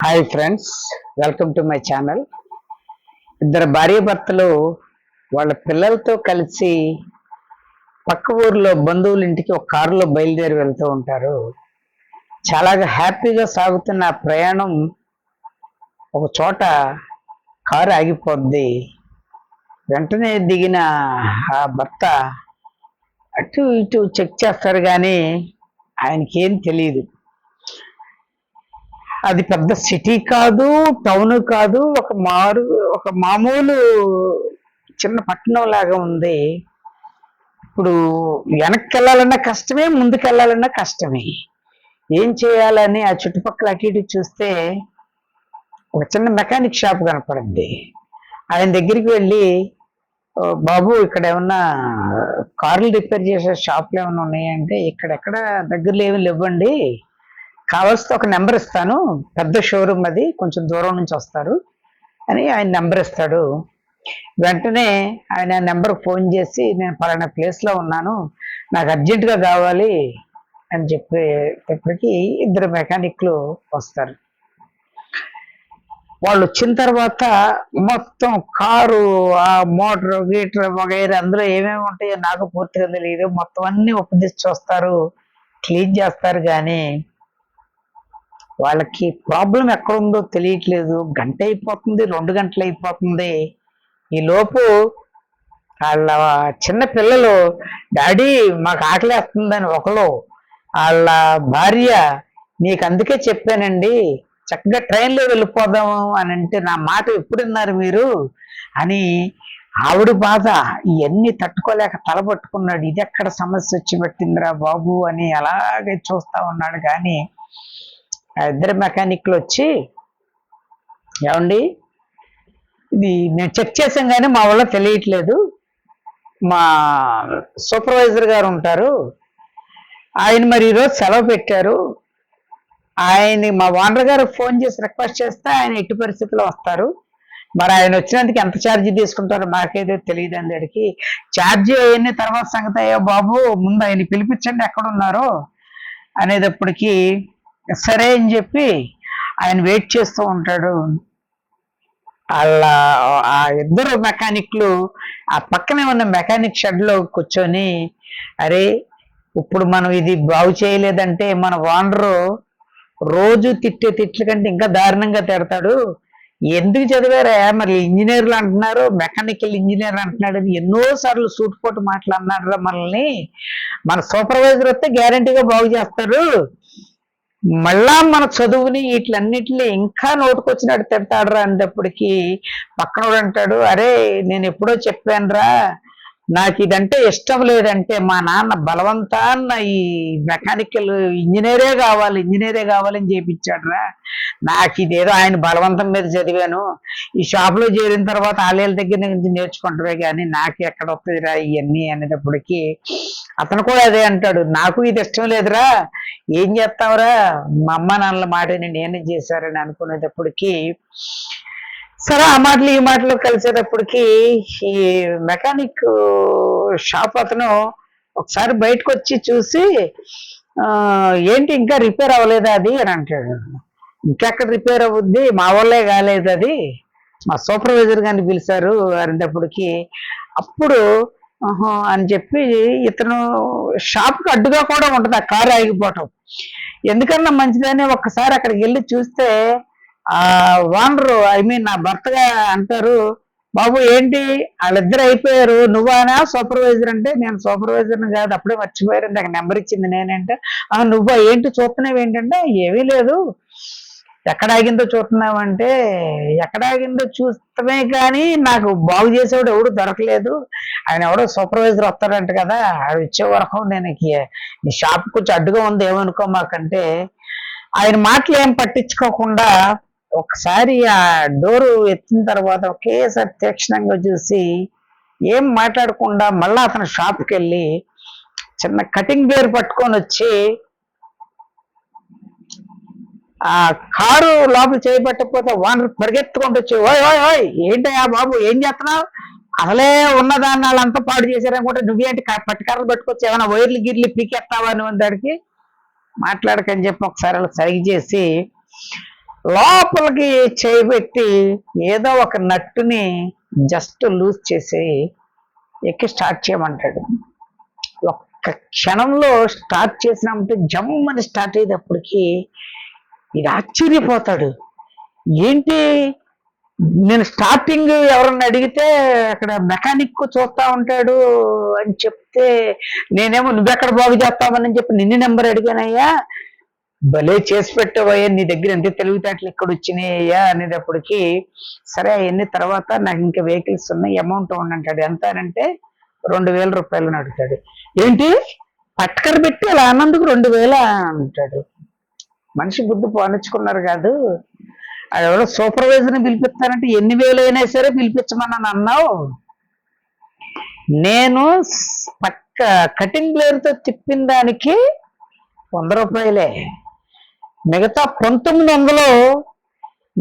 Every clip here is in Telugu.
Hi friends welcome to my channel. ఇద్దరు భార్య భర్తలు వాళ్ళ పిల్లలతో కలిసి పక్క ఊర్లో బంధువుల ఇంటికి ఒక కారులో బయలుదేరి వెళ్తూ ఉంటారు. చాలా హ్యాపీగా సాగుతున్న ప్రయాణం ఒక చోట కారు ఆగిపోద్ది. వెంటనే దిగిన ఆ భర్త అటు ఇటు చెక్ చేస్తారు కానీ ఆయనకేం తెలియదు అది పెద్ద సిటీ కాదు టౌన్ కాదు ఒక మారు ఒక మామూలు చిన్న పట్టణం లాగా ఉంది. ఇప్పుడు వెనక్కి వెళ్ళాలన్నా కష్టమే ముందుకు వెళ్ళాలన్నా కష్టమే. ఏం చేయాలని ఆ చుట్టుపక్కల అటు ఇటు చూస్తే ఒక చిన్న మెకానిక్ షాప్ కనపడింది. ఆయన దగ్గరికి వెళ్ళి బాబు ఇక్కడ ఏమన్నా కార్లు రిపేర్ చేసే షాపులు ఏమైనా ఉన్నాయంటే ఇక్కడెక్కడ దగ్గరలో ఏమి లేవండి. కావాల్సిన ఒక నెంబర్ ఇస్తాను. పెద్ద షోరూమ్ అది కొంచెం దూరం నుంచి వస్తారు. అని ఆయన నెంబర్ ఇస్తాడు. వెంటనే ఆయన నెంబర్ ఫోన్ చేసి నేను పలానా ప్లేస్లో ఉన్నాను. నాకు అర్జెంటుగా కావాలి అని చెప్పేటప్పటికి ఇద్దరు మెకానిక్లు వస్తారు. వాళ్ళు వచ్చిన తర్వాత మొత్తం కారు ఆ మోటార్ గీటర్ వగైరా అందులో ఏమేమి ఉంటాయో నాకు పూర్తిగా తెలియదు మొత్తం అన్ని ఉపదేశించి చూస్తారు. క్లీన్ చేస్తారు కానీ వాళ్ళకి ప్రాబ్లం ఎక్కడుందో తెలియట్లేదు. గంట అయిపోతుంది రెండు గంటలు అయిపోతుంది. ఈ లోపు వాళ్ళ చిన్న పిల్లలు డాడీ మాకు ఆకలేస్తుందని ఒకరు వాళ్ళ భార్య నీకు అందుకే చెప్పానండి. చక్కగా ట్రైన్లో వెళ్ళిపోదాము అని అంటే నా మాట ఎప్పుడున్నారు మీరు? అని ఆవిడ బాధ ఇవన్నీ తట్టుకోలేక తలపట్టుకున్నాడు ఇది ఎక్కడ సమస్య వచ్చి పెట్టిందిరా బాబు? అని అలాగే చూస్తా ఉన్నాడు. కానీ ఇద్దరు మెకానిక్లు వచ్చి ఏమండి? ఇది నేను చెక్ చేసాం కానీ మా వల్ల తెలియట్లేదు. మా సూపర్వైజర్ గారు ఉంటారు. ఆయన మరి ఈరోజు సెలవు పెట్టారు. ఆయన మా ఓనర్ గారు ఫోన్ చేసి రిక్వెస్ట్ చేస్తే ఆయన ఎట్టి పరిస్థితుల్లో వస్తారు. మరి ఆయన వచ్చినందుకు ఎంత ఛార్జీ తీసుకుంటారో మాకేదో తెలియదు అందరికి ఛార్జీ అవన్నీ తర్వాత సంగతి అయ్యో బాబు ముందు ఆయన పిలిపించండి ఎక్కడున్నారో అనేటప్పటికీ సరే అని చెప్పి ఆయన వెయిట్ చేస్తూ ఉంటాడు. వాళ్ళ ఆ ఇద్దరు మెకానిక్లు ఆ పక్కనే ఉన్న మెకానిక్ షెడ్లో కూర్చొని అరే ఇప్పుడు మనం ఇది బాగు చేయలేదంటే మన ఓనరు రోజు తిట్టే తిట్ల కంటే ఇంకా దారుణంగా తిడతాడు. ఎందుకు చదివారా? మరి ఇంజనీర్లు అంటున్నారు మెకానికల్ ఇంజనీర్ అంటున్నాడు అని ఎన్నో సార్లు సూటిపోటు మాటలు అన్నాడు మనల్ని. మన సూపర్వైజర్ వస్తే గ్యారంటీగా బాగు చేస్తారు. మళ్ళా మన చదువుని వీటిలన్నిటిని ఇంకా నోటుకొచ్చినట్టు తిడతాడురా అన్నప్పటికీ పక్కనోడు అంటాడు అరే నేను ఎప్పుడో చెప్పానురా నాకు ఇదంటే ఇష్టం లేదంటే మా నాన్న బలవంతాన్న ఈ మెకానికల్ ఇంజనీరే కావాలి ఇంజనీరే కావాలని చేపించాడరా. నాకు ఇదేదో ఆయన బలవంతం మీద చదివాను. ఈ షాప్లో చేరిన తర్వాత ఆలయాల దగ్గర నుంచి నేర్చుకుంటారే కానీ నాకు ఎక్కడ వస్తుందిరా ఇవన్నీ అనేటప్పటికి అతను కూడా అదే అంటాడు. నాకు ఇది ఇష్టం లేదురా. ఏం చేస్తావురా? మా అమ్మ నాన్నల మాటని నేనే చేశారని అనుకునేటప్పటికీ సరే ఆ మాటలు ఈ మాటలు కలిసేటప్పటికి ఈ మెకానిక్ షాప్ అతను ఒకసారి బయటకు వచ్చి చూసి ఏంటి ఇంకా రిపేర్ అవ్వలేదా అది? అని అంటాడు. ఇంకెక్కడ రిపేర్ అవుద్ది? మా వాళ్ళే కాలేదు అది. మా సూపర్వైజర్ గారిని పిలిచారు అనేటప్పటికి అప్పుడు అని చెప్పి ఇతను షాప్కి అడ్డుగా కూడా ఉంటుంది ఆ కారు ఆగిపోవటం. ఎందుకన్నా మంచిదని ఒక్కసారి అక్కడికి వెళ్ళి చూస్తే ఆ ఓనరు ఐ మీన్ నా భర్తగా అంటారు బాబు ఏంటి? వాళ్ళిద్దరు అయిపోయారు. నువ్వానా సూపర్వైజర్ అంటే నేను సూపర్వైజర్ని కాదు అప్పుడే మర్చిపోయారు. నాకు నెంబర్ ఇచ్చింది నేనంటే ఆ నువ్వా? ఏంటి చూస్తున్నావు ఏంటంటే ఏమీ లేదు. ఎక్కడ ఆగిందో చూస్తున్నావు అంటే ఎక్కడ ఆగిందో చూస్తమే కానీ నాకు బాగు చేసేవాడు ఎవడు దొరకలేదు. ఆయన ఎవడో సూపర్వైజర్ వస్తాడంట కదా ఆడు ఇచ్చే వరకు నేను నీ షాప్ కొంచెం అడ్డుగా ఉంది ఏమనుకో మాకంటే ఆయన మాటలు ఏం పట్టించుకోకుండా ఒకసారి ఆ డోరు ఎత్తిన తర్వాత ఒకేసారి తీక్షణంగా చూసి ఏం మాట్లాడకుండా మళ్ళా అతను షాప్కి వెళ్ళి చిన్న కటింగ్ బేర్ పట్టుకొని వచ్చి ఆ కారు లోపల చేయబట్టకపోతే ఓనర్ పరిగెత్తుకుంటూ వచ్చి ఓయ్ ఓయ్ ఓయ్ ఏంటయ్యా బాబు ఏం చేస్తున్నావు? అసలే ఉన్నదాన్ని వాళ్ళంతా పాడు చేశారనుకుంటే నువ్వేంటి పట్టుకర్రలు పట్టుకొచ్చి ఏమైనా వైర్లు గిర్లు పీకెత్తావా అని దానికి మాట్లాడకని చెప్పి ఒకసారి వాళ్ళు సరిగి చేసి లోపలికి చేయబెట్టి ఏదో ఒక నట్టుని జస్ట్ లూజ్ చేసి ఎక్కి స్టార్ట్ చేయమంటాడు. ఒక్క క్షణంలో స్టార్ట్ చేసినామంటే జమ్మని స్టార్ట్ అయ్యేటప్పటికి ఇది ఆశ్చర్యపోతాడు. ఏంటి? నేను స్టార్టింగ్ ఎవరన్నా అడిగితే అక్కడ మెకానిక్ చూస్తా ఉంటాడు అని చెప్తే నేనేమో నువ్వెక్కడ బాగు చేస్తావని చెప్పి నిన్ను నెంబర్ అడిగానయ్యా. భలే చేసి పెట్టవయ్యా నీ దగ్గర ఎంత తెలివితేటలు ఇక్కడ వచ్చినాయ్యా అనేటప్పటికి సరే అవన్నీ తర్వాత నాకు ఇంకా వెహికల్స్ ఉన్నాయి అమౌంట్ ఉండంటాడు ఎంత అంటే రెండు వేల రూపాయలు అడుగుతాడు. ఏంటి? పట్కర పెట్టి అలా అన్నందుకు రెండు వేల అంటాడు. మనిషి బుద్ధి పోనిచ్చుకున్నారు కాదు. అది ఎవరో సూపర్వైజర్ని పిలిపిస్తానంటే ఎన్ని వేలు అయినా సరే పిలిపించమని అన్నావు. నేను పక్క కటింగ్ బ్లేడ్తో తిప్పిన దానికి వంద రూపాయలే. మిగతా పంతొమ్మిది వందలు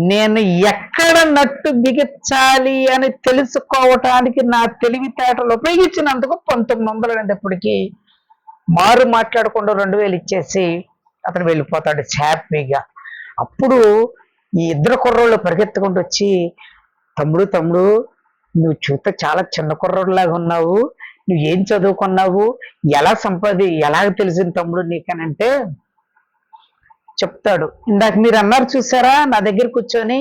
నేను ఎక్కడ నట్టు బిగించాలి అని తెలుసుకోవటానికి నా తెలివితేటలు ఉపయోగించినందుకు పంతొమ్మిది వందలు అనేటప్పటికీ మారు మాట్లాడకుండా రెండు వేలు ఇచ్చేసి అతను వెళ్ళిపోతాడు హ్యాపీగా అప్పుడు ఈ ఇద్దరు కుర్రోళ్ళు పరిగెత్తుకుంటూ వచ్చి తమ్ముడు తమ్ముడు నువ్వు చూస్తే చాలా చిన్న కుర్రోళ్ళలాగా ఉన్నావు నువ్వు ఏం చదువుకున్నావు ఎలా సంపాది ఎలా తెలిసింది తమ్ముడు నీకనంటే చెప్తాడు. ఇందాక మీరు అన్నారు చూసారా నా దగ్గర కూర్చొని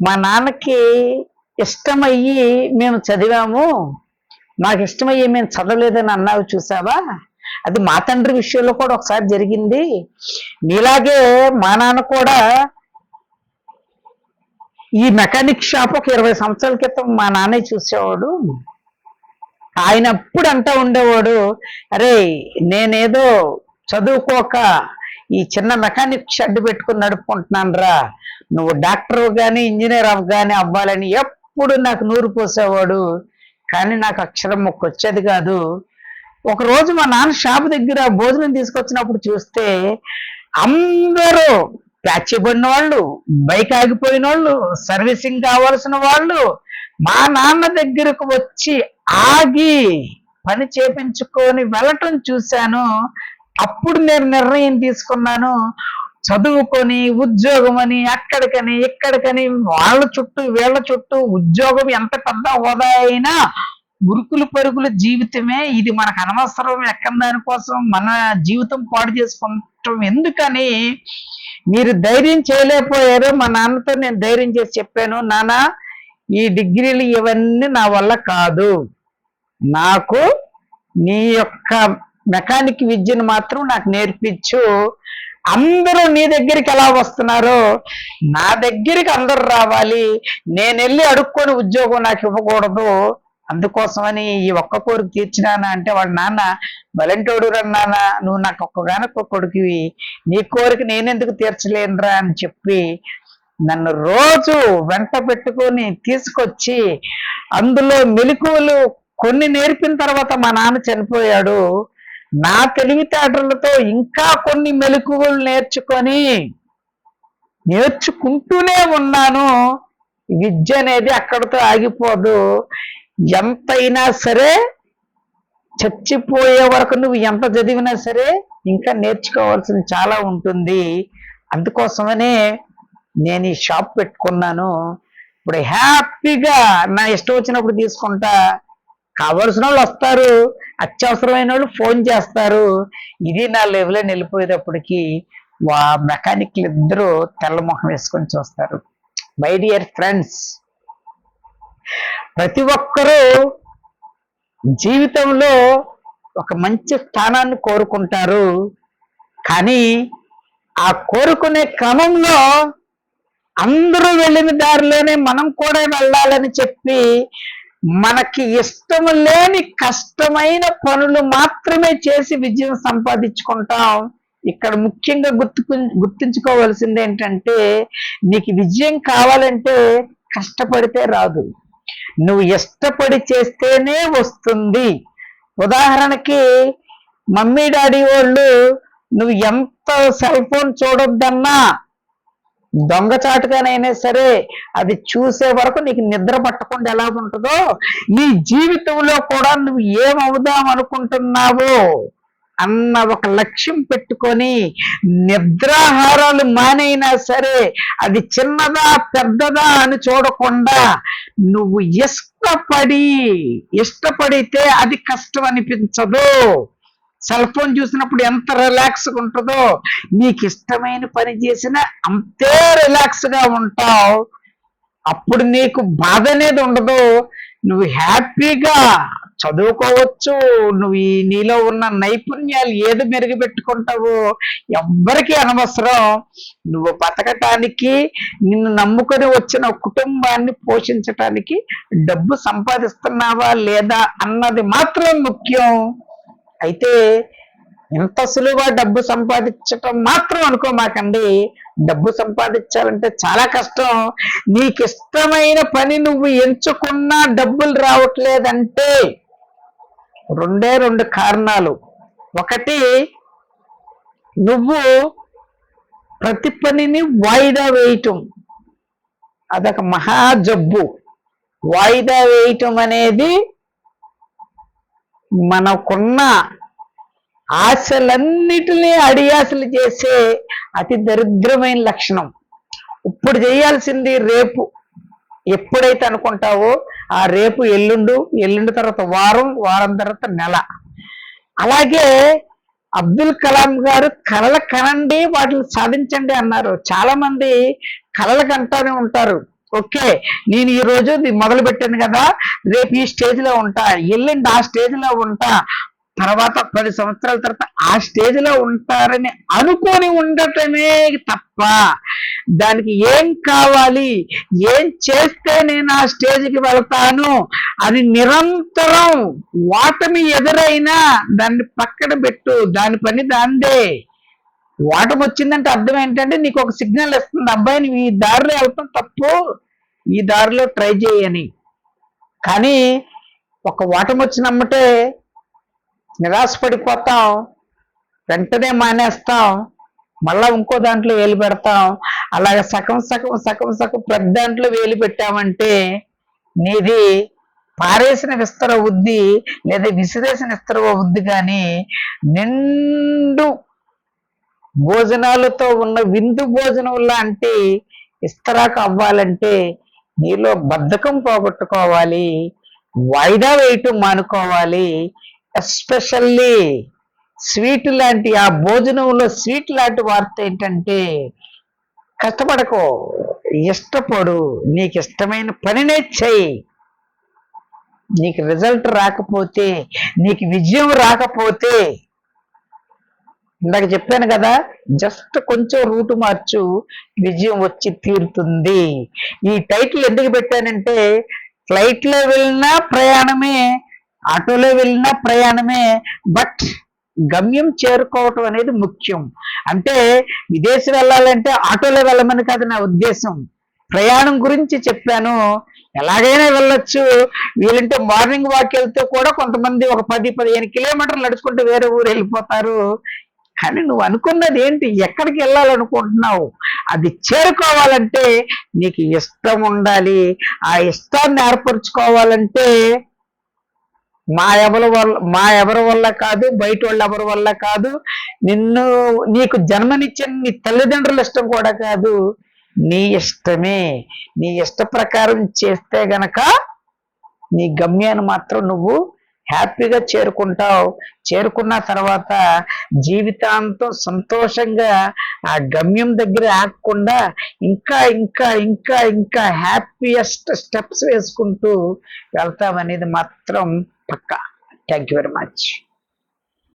మా నాన్నకి ఇష్టమయ్యి మేము చదివాము మాకు ఇష్టమయ్యి మేము చదవలేదని అన్నావు చూసావా? అది మా తండ్రి విషయంలో కూడా ఒకసారి జరిగింది. నీలాగే మా నాన్న కూడా ఈ మెకానిక్ షాప్ ఒక ఇరవై సంవత్సరాల క్రితం మా నాన్నే చూసేవాడు. ఆయన అప్పుడు అంటా ఉండేవాడు అరే నేనేదో చదువుకోక ఈ చిన్న మెకానిక్ షెడ్ పెట్టుకుని నడుపుకుంటున్నాను రా నువ్వు డాక్టర్ కానీ ఇంజనీర్ కానీ అవ్వాలని ఎప్పుడు నాకు నూరు పోసేవాడు. కానీ నాకు అక్షరం మొక్క వచ్చేది కాదు. ఒక రోజు మా నాన్న షాప్ దగ్గర భోజనం తీసుకొచ్చినప్పుడు చూస్తే అందరూ ప్యాచిబడిన వాళ్ళు బైక్ ఆగిపోయిన వాళ్ళు సర్వీసింగ్ కావాల్సిన వాళ్ళు మా నాన్న దగ్గరకు వచ్చి ఆగి పని చేపించుకొని వెళ్ళటం చూశాను. అప్పుడు నేను నిర్ణయం తీసుకున్నాను. చదువుకొని ఉద్యోగం అని అక్కడికని ఇక్కడికని వాళ్ళ చుట్టూ వీళ్ళ చుట్టూ ఉద్యోగం ఎంత పెద్ద హోదా అయినా ఉరుకులు పరుగుల జీవితమే. ఇది మనకు అనవసరం ఎక్కడ దానికోసం మన జీవితం పాడు చేసుకుంటాం. ఎందుకని? మీరు ధైర్యం చేయలేకపోయారు. మా నాన్నతో నేను ధైర్యం చేసి చెప్పాను నాన్న ఈ డిగ్రీలు ఇవన్నీ నా వల్ల కాదు. నాకు నీ యొక్క మెకానిక్ విద్యను మాత్రం నాకు నేర్పించు. అందరూ నీ దగ్గరికి ఎలా వస్తున్నారో నా దగ్గరికి అందరూ రావాలి. నేను వెళ్ళి అడుక్కొని ఉద్యోగం నాకు ఇవ్వకూడదు. అందుకోసమని ఈ ఒక్క కోరిక తీర్చినానా అంటే వాళ్ళ నాన్న బలంటోడు రన్నానా నువ్వు నాకు ఒక్కగానొక్క కొడుకువి. నీ కోరిక నేనెందుకు తీర్చలేనురా అని చెప్పి నన్ను రోజు వెంట పెట్టుకొని తీసుకొచ్చి అందులో మెలకువలు కొన్ని నేర్పిన తర్వాత మా నాన్న చనిపోయాడు. నా తెలివితేటలతో ఇంకా కొన్ని మెలకువలు నేర్చుకొని నేర్చుకుంటూనే ఉన్నాను. విద్య అనేది అక్కడితో ఆగిపోదు. ఎంతైనా సరే చచ్చిపోయే వరకు నువ్వు ఎంత చదివినా సరే ఇంకా నేర్చుకోవాల్సింది చాలా ఉంటుంది. అందుకోసమనే నేను ఈ షాప్ పెట్టుకున్నాను. ఇప్పుడు హ్యాపీగా నా ఇష్టం వచ్చినప్పుడు తీసుకుంటా. కావలసిన వాళ్ళు వస్తారు. అత్యవసరమైన వాళ్ళు ఫోన్ చేస్తారు. ఇది నా లెవెల్లో నిలిపోయేటప్పటికి వా మెకానిక్లు ఇద్దరు తెల్ల మొహం వేసుకొని చూస్తారు. మై డియర్ ఫ్రెండ్స్ ప్రతి ఒక్కరూ జీవితంలో ఒక మంచి స్థానాన్ని కోరుకుంటారు. కానీ ఆ కోరుకునే క్రమంలో అందరూ వెళ్ళిన దారిలోనే మనం కూడా వెళ్ళాలని చెప్పి మనకి ఇష్టం లేని కష్టమైన పనులు మాత్రమే చేసి విజయం సంపాదించుకుంటాం. ఇక్కడ ముఖ్యంగా గుర్తుకు గుర్తుంచుకోవాల్సింది ఏంటంటే నీకు విజయం కావాలంటే కష్టపడితే రాదు. నువ్వు ఇష్టపడి చేస్తేనే వస్తుంది. ఉదాహరణకి మమ్మీ డాడీ వాళ్ళు నువ్వు ఎంత సెల్ ఫోన్ చూడొద్దన్నా దొంగచాటుగానైనా సరే అది చూసే వరకు నీకు నిద్ర పట్టకుండా ఎలా ఉంటుందో నీ జీవితంలో కూడా నువ్వు ఏమవుదాం అనుకుంటున్నావు అన్న ఒక లక్ష్యం పెట్టుకొని నిద్రాహారాలు మానైనా సరే అది చిన్నదా పెద్దదా అని చూడకుండా నువ్వు ఇష్టపడి ఇష్టపడితే అది కష్టం అనిపించదు. సెల్ ఫోన్ చూసినప్పుడు ఎంత రిలాక్స్గా ఉంటుందో నీకు ఇష్టమైన పని చేసినా అంతే రిలాక్స్గా ఉంటావు. అప్పుడు నీకు బాధ అనేది ఉండదు. నువ్వు హ్యాపీగా చదువుకోవచ్చు. నువ్వు ఈ నీలో ఉన్న నైపుణ్యాలు ఏది మెరుగుపెట్టుకుంటావో ఎవ్వరికీ అనవసరం. నువ్వు బతకటానికి నిన్ను నమ్ముకొని వచ్చిన కుటుంబాన్ని పోషించటానికి డబ్బు సంపాదిస్తున్నావా లేదా అన్నది మాత్రం ముఖ్యం. అయితే ఇంత సులువుగా డబ్బు సంపాదించటం మాత్రం అనుకోమాకండి. డబ్బు సంపాదించాలంటే చాలా కష్టం. నీకు ఇష్టమైన పని నువ్వు ఎంచుకున్నా డబ్బులు రావట్లేదంటే రెండే రెండు కారణాలు. ఒకటి నువ్వు ప్రతి పనిని వాయిదా వేయటం. అదొక మహా జబ్బు. వాయిదా వేయటం అనేది మనకున్న ఆశలన్నిటినీ అడియాసలు చేసే అతి దరిద్రమైన లక్షణం. ఇప్పుడు చేయాల్సింది రేపు. ఎప్పుడైతే అనుకుంటావో ఆ రేపు ఎల్లుండు ఎల్లుండి తర్వాత వారం వారం తర్వాత నెల. అలాగే అబ్దుల్ కలాం గారు కలలు కనండి వాటిని సాధించండి అన్నారు. చాలా మంది కలలు కంటానే ఉంటారు. ఓకే నేను ఈ రోజు మొదలు పెట్టాను కదా రేపు ఈ స్టేజ్లో ఉంటా ఎల్లుండి ఆ స్టేజ్లో ఉంటా తర్వాత పది సంవత్సరాల తర్వాత ఆ స్టేజ్లో ఉంటారని అనుకొని ఉండటమే తప్ప దానికి ఏం కావాలి ఏం చేస్తే నేను ఆ స్టేజ్కి వెళ్తాను అది నిరంతరం వాటమి ఎదురైనా దాన్ని పక్కన పెట్టు దాని పని దాందే. ఓటమి వచ్చిందంటే అర్థం ఏంటంటే నీకు ఒక సిగ్నల్ ఇస్తుంది. అబ్బాయి నువ్వు ఈ దారిలో వెళ్తాం తప్పు. ఈ దారిలో ట్రై చేయని. కానీ ఒక ఓటమి వచ్చినమ్మటే నిరాశపడిపోతాం. వెంటనే మానేస్తాం. మళ్ళా ఇంకో దాంట్లో వేలు పెడతాం. అలాగే సగం సగం సగం సగం పెద్ద దాంట్లో వేలు పెట్టామంటే నీది పారేసిన విస్తర ఉద్ది లేదా విసిరేసిన విస్తర ఉద్ది కానీ నిండు భోజనాలతో ఉన్న విందు భోజనం లాంటి ఇస్తరాకు అవ్వాలంటే నీలో బద్ధకం పోగొట్టుకోవాలి వాయిదా వేయటం మానుకోవాలి ఎస్పెషల్లీ స్వీట్ లాంటి ఆ భోజనంలో స్వీట్ లాంటి వార్త ఏంటంటే కష్టపడకు ఇష్టపడు నీకు ఇష్టమైన పనినే చెయ్యి నీకు రిజల్ట్ రాకపోతే నీకు విజయం రాకపోతే ఇందాక చెప్పాను కదా జస్ట్ కొంచెం రూటు మార్చు విజయం వచ్చి తీరుతుంది. ఈ టైటిల్ ఎందుకు పెట్టానంటే ఫ్లైట్లో వెళ్ళినా ప్రయాణమే ఆటోలో వెళ్ళినా ప్రయాణమే బట్ గమ్యం చేరుకోవటం అనేది ముఖ్యం. అంటే విదేశం వెళ్ళాలంటే ఆటోలో వెళ్ళమని కాదు నా ఉద్దేశం. ప్రయాణం గురించి చెప్పాను. ఎలాగైనా వెళ్ళొచ్చు. వీళ్ళంటే మార్నింగ్ వాక్ వెళ్తే కూడా కొంతమంది ఒక పది పదిహేను కిలోమీటర్లు నడుచుకుంటూ వేరే ఊరు వెళ్ళిపోతారు. కానీ నువ్వు అనుకున్నది ఏంటి? ఎక్కడికి వెళ్ళాలనుకుంటున్నావు? అది చేరుకోవాలంటే నీకు ఇష్టం ఉండాలి. ఆ ఇష్టాన్ని ఏర్పరచుకోవాలంటే మా ఎవరి వల్ల మా ఎవరి వల్ల కాదు బయట వాళ్ళు ఎవరి వల్ల కాదు. నిన్ను నీకు జన్మనిచ్చిన నీ తల్లిదండ్రుల ఇష్టం కూడా కాదు. నీ ఇష్టమే. నీ ఇష్ట ప్రకారం చేస్తే గనక నీ గమ్యాన్ని మాత్రం నువ్వు హ్యాపీగా చేరుకుంటావు. చేరుకున్న తర్వాత జీవితాంతం సంతోషంగా ఆ గమ్యం దగ్గర ఆగకుండా ఇంకా ఇంకా ఇంకా ఇంకా హ్యాపీయెస్ట్ స్టెప్స్ వేసుకుంటూ వెళ్తామనేది మాత్రం పక్కా. Thank you very much